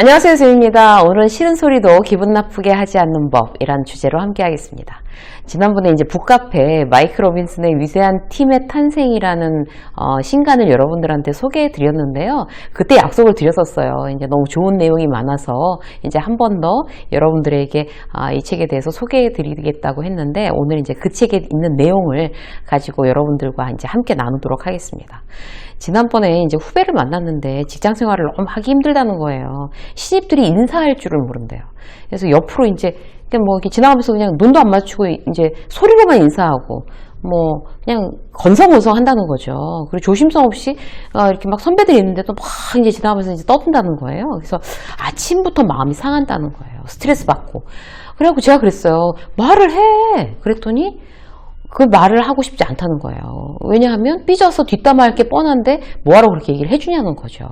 안녕하세요, 수입니다. 오늘은 싫은 소리도 기분 나쁘게 하지 않는 법이란 주제로 함께 하겠습니다. 지난번에 이제 북카페 마이크 로빈슨의 위대한 팀의 탄생이라는 어, 신간을 여러분들한테 소개해 드렸는데요. 그때 약속을 드렸었어요. 이제 너무 좋은 내용이 많아서 이제 한 번 더 여러분들에게 아, 이 책에 대해서 소개해 드리겠다고 했는데 오늘 이제 그 책에 있는 내용을 가지고 여러분들과 이제 함께 나누도록 하겠습니다. 지난번에 이제 후배를 만났는데 직장 생활을 너무 하기 힘들다는 거예요. 신입들이 인사할 줄을 모른대요. 그래서 옆으로 이제 그냥 뭐 이렇게 지나가면서 그냥 눈도 안 맞추고 이제 소리로만 인사하고 뭐 그냥 건성건성 한다는 거죠. 그리고 조심성 없이 어, 이렇게 막 선배들이 있는데도 막 이제 지나가면서 이제 떠든다는 거예요. 그래서 아침부터 마음이 상한다는 거예요. 스트레스 받고. 그래갖고 제가 그랬어요. 말을 해. 그랬더니 그 말을 하고 싶지 않다는 거예요. 왜냐하면 삐져서 뒷담화할 게 뻔한데 뭐하러 그렇게 얘기를 해주냐는 거죠.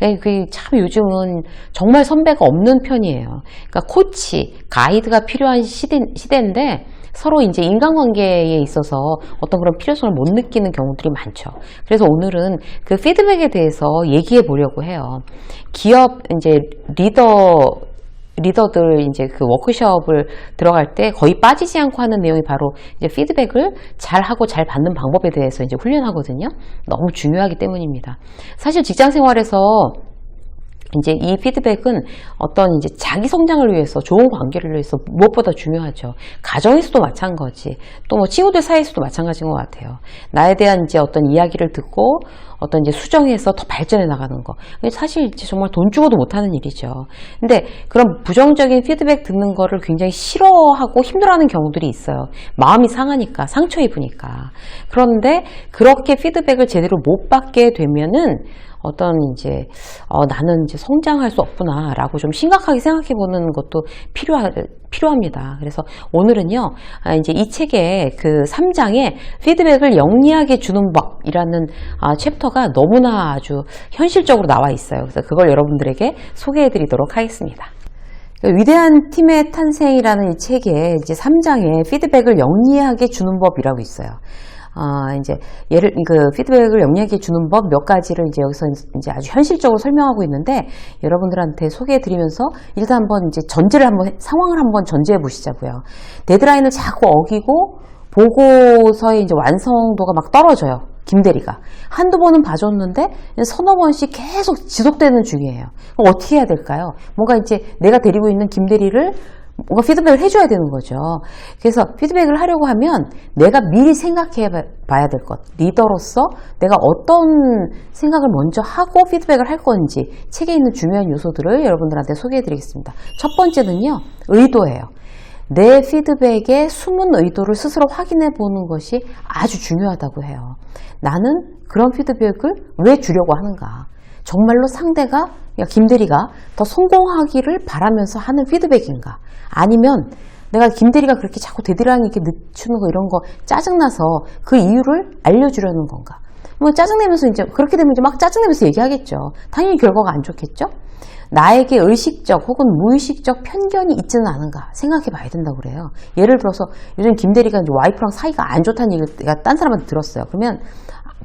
예, 그참 요즘은 정말 선배가 없는 편이에요. 그러니까 코치, 가이드가 필요한 시대, 시대인데 서로 이제 인간관계에 있어서 어떤 그런 필요성을 못 느끼는 경우들이 많죠. 그래서 오늘은 그 피드백에 대해서 얘기해 보려고 해요. 기업 이제 리더 리더들 이제 그 워크숍을 들어갈 때 거의 빠지지 않고 하는 내용이 바로 이제 피드백을 잘 하고 잘 받는 방법에 대해서 이제 훈련하거든요. 너무 중요하기 때문입니다. 사실 직장 생활에서 이제 이 피드백은 어떤 이제 자기 성장을 위해서 좋은 관계를 위해서 무엇보다 중요하죠. 가정에서도 마찬가지, 또 뭐 친구들 사이에서도 마찬가지인 것 같아요. 나에 대한 이제 어떤 이야기를 듣고 어떤 이제 수정해서 더 발전해 나가는 거. 사실 이제 정말 돈 주고도 못하는 일이죠. 근데 그런 부정적인 피드백 듣는 거를 굉장히 싫어하고 힘들어하는 경우들이 있어요. 마음이 상하니까, 상처 입으니까. 그런데 그렇게 피드백을 제대로 못 받게 되면은 어떤 이제 어, 나는 이제 성장할 수 없구나라고 좀 심각하게 생각해 보는 것도 필요하, 필요합니다. 그래서 오늘은요, 아, 이제 이 책의 그 3장에 피드백을 영리하게 주는 법이라는 아, 챕터가 너무나 아주 현실적으로 나와 있어요. 그래서 그걸 여러분들에게 소개해 드리도록 하겠습니다. 위대한 팀의 탄생이라는 이 책에 이제 3장에 피드백을 영리하게 주는 법이라고 있어요. 아, 이제 예를 그 피드백을 영리하게 주는 법 몇 가지를 이제 여기서 이제 아주 현실적으로 설명하고 있는데 여러분들한테 소개해 드리면서 일단 한번 이제 전제를 한번 상황을 한번 전제해 보시자고요. 데드라인을 자꾸 어기고 보고서의 이제 완성도가 막 떨어져요. 김대리가 한두 번은 봐줬는데 서너 번씩 계속 지속되는 중이에요. 그럼 어떻게 해야 될까요? 뭔가 이제 내가 데리고 있는 김대리를 뭔가 피드백을 해줘야 되는 거죠. 그래서 피드백을 하려고 하면 내가 미리 생각해 봐야 될 것. 리더로서 내가 어떤 생각을 먼저 하고 피드백을 할 건지 책에 있는 중요한 요소들을 여러분들한테 소개해 드리겠습니다. 첫 번째는요, 의도예요. 내 피드백의 숨은 의도를 스스로 확인해 보는 것이 아주 중요하다고 해요. 나는 그런 피드백을 왜 주려고 하는가? 정말로 상대가 김대리가 더 성공하기를 바라면서 하는 피드백인가? 아니면 내가 김대리가 그렇게 자꾸 대대랑 이렇게 늦추는 거 이런 거 짜증나서 그 이유를 알려주려는 건가? 뭐 짜증내면서 이제 그렇게 되면 이제 막 짜증내면서 얘기하겠죠. 당연히 결과가 안 좋겠죠? 나에게 의식적 혹은 무의식적 편견이 있지는 않은가 생각해 봐야 된다고 그래요. 예를 들어서 요즘 김대리가 이제 와이프랑 사이가 안 좋다는 얘기를 내가 딴 사람한테 들었어요. 그러면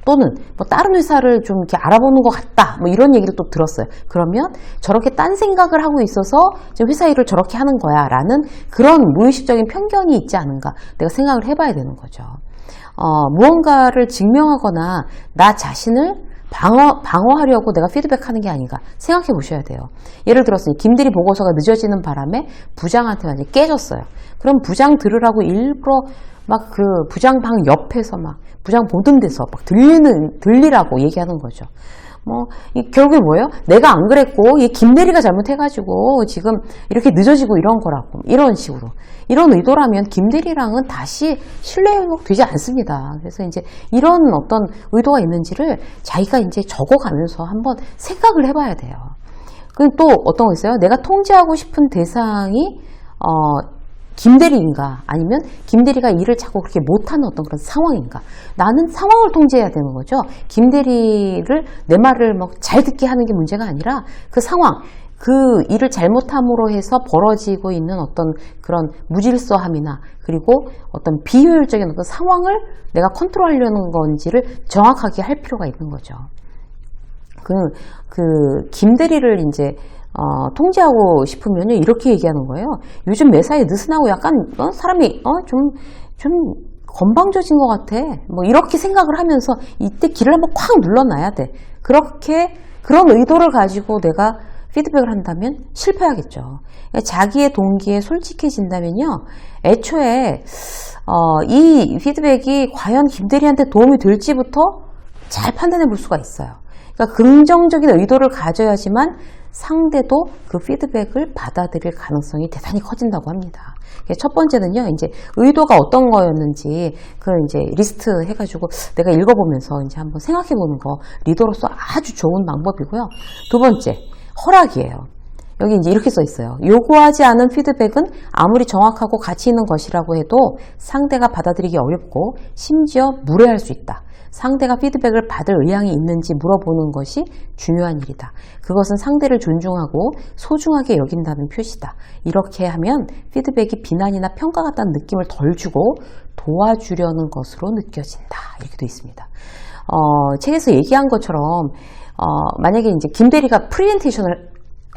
또는 뭐 다른 회사를 좀 이렇게 알아보는 것 같다. 뭐 이런 얘기를 또 들었어요. 그러면 저렇게 딴 생각을 하고 있어서 지금 회사 일을 저렇게 하는 거야. 라는 그런 무의식적인 편견이 있지 않은가. 내가 생각을 해봐야 되는 거죠. 어, 무언가를 증명하거나 나 자신을 방어, 방어하려고 내가 피드백하는 게 아닌가 생각해 보셔야 돼요. 예를 들어서 김대리 보고서가 늦어지는 바람에 부장한테 완전 깨졌어요. 그럼 부장 들으라고 일부러 막 그 부장 방 옆에서 막 부장 보던 데서 막 들리는 들리라고 얘기하는 거죠. 뭐 결국에 뭐예요? 내가 안 그랬고 이 김대리가 잘못해가지고 지금 이렇게 늦어지고 이런 거라고 이런 식으로 이런 의도라면 김대리랑은 다시 신뢰 회복되지 않습니다. 그래서 이제 이런 어떤 의도가 있는지를 자기가 이제 적어가면서 한번 생각을 해봐야 돼요. 그리고 또 어떤 거 있어요? 내가 통제하고 싶은 대상이 어 김대리인가? 아니면 김대리가 일을 자꾸 그렇게 못하는 어떤 그런 상황인가? 나는 상황을 통제해야 되는 거죠. 김대리를 내 말을 막 잘 듣게 하는 게 문제가 아니라 그 상황 그 일을 잘못함으로 해서 벌어지고 있는 어떤 그런 무질서함이나 그리고 어떤 비효율적인 어떤 상황을 내가 컨트롤하려는 건지를 정확하게 할 필요가 있는 거죠. 그, 그, 김대리를 이제 어, 통제하고 싶으면요 이렇게 얘기하는 거예요. 요즘 매사에 느슨하고 약간 어, 사람이 어, 좀 좀 건방져진 것 같아. 뭐 이렇게 생각을 하면서 이때 길을 한번 콱 눌러놔야 돼. 그렇게 그런 의도를 가지고 내가 피드백을 한다면 실패하겠죠. 그러니까 자기의 동기에 솔직해진다면요. 애초에 어, 이 피드백이 과연 김대리한테 도움이 될지부터 잘 판단해 볼 수가 있어요. 그러니까 긍정적인 의도를 가져야지만 상대도 그 피드백을 받아들일 가능성이 대단히 커진다고 합니다. 첫 번째는요, 이제 의도가 어떤 거였는지 그 이제 리스트 해가지고 내가 읽어보면서 이제 한번 생각해 보는 거 리더로서 아주 좋은 방법이고요. 두 번째, 허락이에요. 여기 이제 이렇게 써 있어요. 요구하지 않은 피드백은 아무리 정확하고 가치 있는 것이라고 해도 상대가 받아들이기 어렵고 심지어 무례할 수 있다. 상대가 피드백을 받을 의향이 있는지 물어보는 것이 중요한 일이다. 그것은 상대를 존중하고 소중하게 여긴다는 표시다. 이렇게 하면 피드백이 비난이나 평가 같다는 느낌을 덜 주고 도와주려는 것으로 느껴진다. 이렇게 돼 있습니다. 어, 책에서 얘기한 것처럼 어, 만약에 이제 김대리가 프리젠테이션을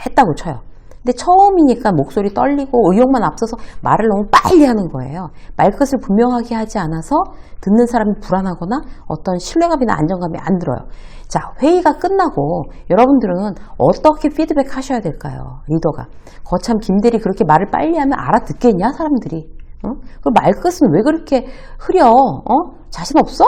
했다고 쳐요. 근데 처음이니까 목소리 떨리고 의욕만 앞서서 말을 너무 빨리 하는 거예요. 말끝을 분명하게 하지 않아서 듣는 사람이 불안하거나 어떤 신뢰감이나 안정감이 안 들어요. 자, 회의가 끝나고 여러분들은 어떻게 피드백 하셔야 될까요? 리더가. 거참 김대리 그렇게 말을 빨리 하면 알아듣겠냐, 사람들이. 어? 그 말끝은 왜 그렇게 흐려? 어? 자신 없어?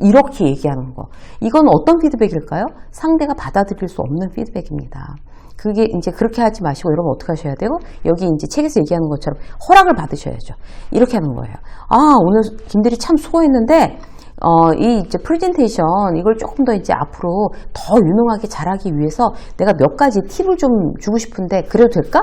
이렇게 얘기하는 거. 이건 어떤 피드백일까요? 상대가 받아들일 수 없는 피드백입니다. 그게 이제 그렇게 하지 마시고 여러분 어떻게 하셔야 되고 여기 이제 책에서 얘기하는 것처럼 허락을 받으셔야죠. 이렇게 하는 거예요. 아 오늘 김들이 참 수고했는데 어, 이 이제 프레젠테이션 이걸 조금 더 이제 앞으로 더 유능하게 잘하기 위해서 내가 몇 가지 팁을 좀 주고 싶은데 그래도 될까?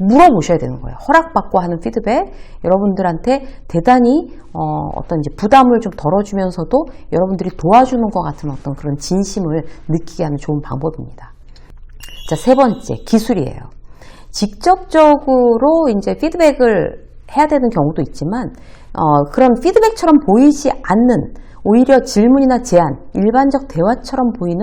물어보셔야 되는 거예요. 허락받고 하는 피드백 여러분들한테 대단히 어, 어떤 이제 부담을 좀 덜어주면서도 여러분들이 도와주는 것 같은 어떤 그런 진심을 느끼게 하는 좋은 방법입니다. 자, 세 번째, 기술이에요. 직접적으로 이제 피드백을 해야 되는 경우도 있지만, 어, 그런 피드백처럼 보이지 않는 오히려 질문이나 제안, 일반적 대화처럼 보이는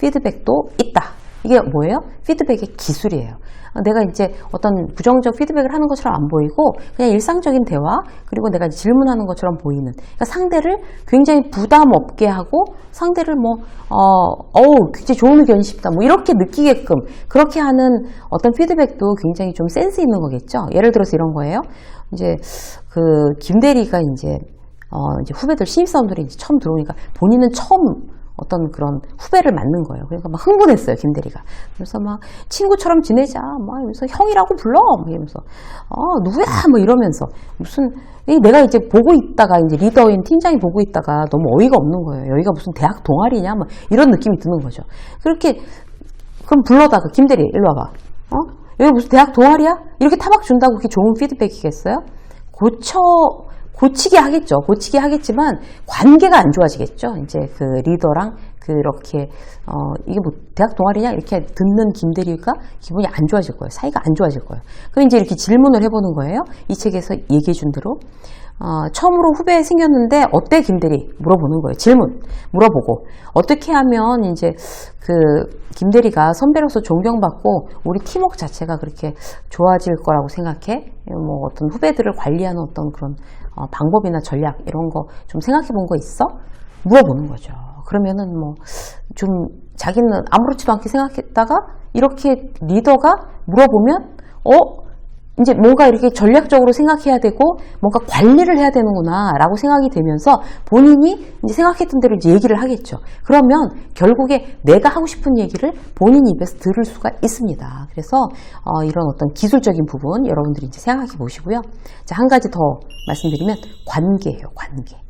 피드백도 있다. 이게 뭐예요? 피드백의 기술이에요. 내가 이제 어떤 부정적 피드백을 하는 것처럼 안 보이고 그냥 일상적인 대화 그리고 내가 질문하는 것처럼 보이는 그러니까 상대를 굉장히 부담 없게 하고 상대를 뭐 어, 어우 굉장히 좋은 의견이 싶다 뭐 이렇게 느끼게끔 그렇게 하는 어떤 피드백도 굉장히 좀 센스 있는 거겠죠. 예를 들어서 이런 거예요. 이제 그 김대리가 이제 어 이제 후배들 신입사원들이 이제 처음 들어오니까 본인은 처음 어떤 그런 후배를 맞는 거예요. 그러니까 막 흥분했어요, 김대리가. 그래서 막 친구처럼 지내자, 막 이러면서 형이라고 불러, 막 이러면서 어 누구야, 뭐 이러면서 무슨 내가 이제 보고 있다가 이제 리더인 팀장이 보고 있다가 너무 어이가 없는 거예요. 여기가 무슨 대학 동아리냐, 뭐 이런 느낌이 드는 거죠. 그렇게 그럼 불러다가 김대리 일로 와봐. 어? 여기 무슨 대학 동아리야? 이렇게 타박 준다고 그게 좋은 피드백이겠어요? 고쳐 고치게 하겠죠. 고치게 하겠지만 관계가 안 좋아지겠죠. 이제 그 리더랑 그렇게 어 이게 뭐 대학 동아리냐 이렇게 듣는 김대리가 기분이 안 좋아질 거예요. 사이가 안 좋아질 거예요. 그럼 이제 이렇게 질문을 해보는 거예요. 이 책에서 얘기해 준 대로 어, 처음으로 후배 생겼는데 어때 김대리 물어보는 거예요. 질문 물어보고 어떻게 하면 이제 그 김대리가 선배로서 존경받고 우리 팀워크 자체가 그렇게 좋아질 거라고 생각해. 뭐 어떤 후배들을 관리하는 어떤 그런 어, 방법이나 전략 이런 거 좀 생각해 본 거 있어? 물어보는 거죠. 그러면은 뭐 좀 자기는 아무렇지도 않게 생각했다가 이렇게 리더가 물어보면 어 이제 뭔가 이렇게 전략적으로 생각해야 되고 뭔가 관리를 해야 되는구나 라고 생각이 되면서 본인이 이제 생각했던 대로 이제 얘기를 하겠죠. 그러면 결국에 내가 하고 싶은 얘기를 본인 입에서 들을 수가 있습니다. 그래서 어, 이런 어떤 기술적인 부분 여러분들이 이제 생각해 보시고요. 자, 한 가지 더 말씀드리면 관계예요, 관계.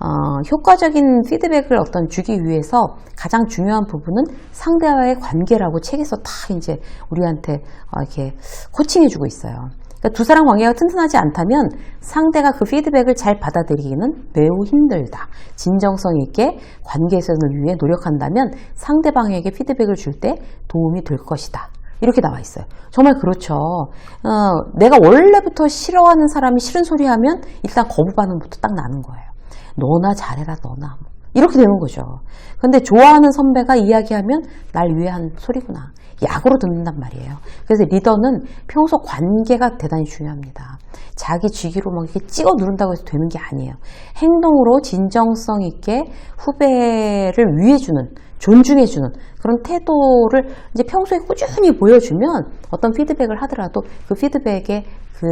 어, 효과적인 피드백을 어떤 주기 위해서 가장 중요한 부분은 상대와의 관계라고 책에서 다 이제 우리한테 어, 이렇게 코칭해 주고 있어요. 그러니까 두 사람 관계가 튼튼하지 않다면 상대가 그 피드백을 잘 받아들이기는 매우 힘들다. 진정성 있게 관계선을 위해 노력한다면 상대방에게 피드백을 줄 때 도움이 될 것이다. 이렇게 나와 있어요. 정말 그렇죠. 어, 내가 원래부터 싫어하는 사람이 싫은 소리 하면 일단 거부 반응부터 딱 나는 거예요. 너나 잘해라 너나 이렇게 되는 거죠. 근데 좋아하는 선배가 이야기하면 날 위해 한 소리구나. 약으로 듣는단 말이에요. 그래서 리더는 평소 관계가 대단히 중요합니다. 자기 주기로 막 이렇게 찍어 누른다고 해서 되는 게 아니에요. 행동으로 진정성 있게 후배를 위해주는, 존중해주는 그런 태도를 이제 평소에 꾸준히 보여주면 어떤 피드백을 하더라도 그 피드백에 그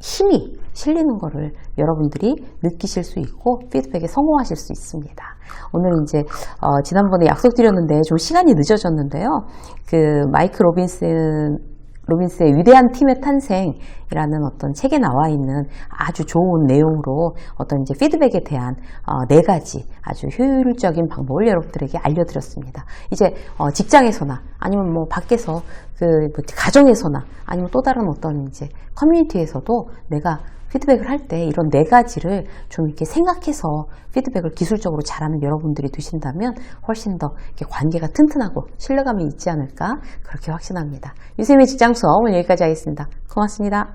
힘이 실리는 거를 여러분들이 느끼실 수 있고 피드백에 성공하실 수 있습니다. 오늘 이제 어, 지난번에 약속드렸는데 좀 시간이 늦어졌는데요. 그 마이크 로빈슨 로빈스의 위대한 팀의 탄생이라는 어떤 책에 나와 있는 아주 좋은 내용으로 어떤 이제 피드백에 대한 어, 네 가지 아주 효율적인 방법을 여러분들에게 알려드렸습니다. 이제 어, 직장에서나 아니면 뭐 밖에서 그뭐 가정에서나 아니면 또 다른 어떤 이제 커뮤니티에서도 내가 피드백을 할 때 이런 네 가지를 좀 이렇게 생각해서 피드백을 기술적으로 잘하는 여러분들이 되신다면 훨씬 더 관계가 튼튼하고 신뢰감이 있지 않을까 그렇게 확신합니다. 유세미 직장 수업 오늘 여기까지 하겠습니다. 고맙습니다.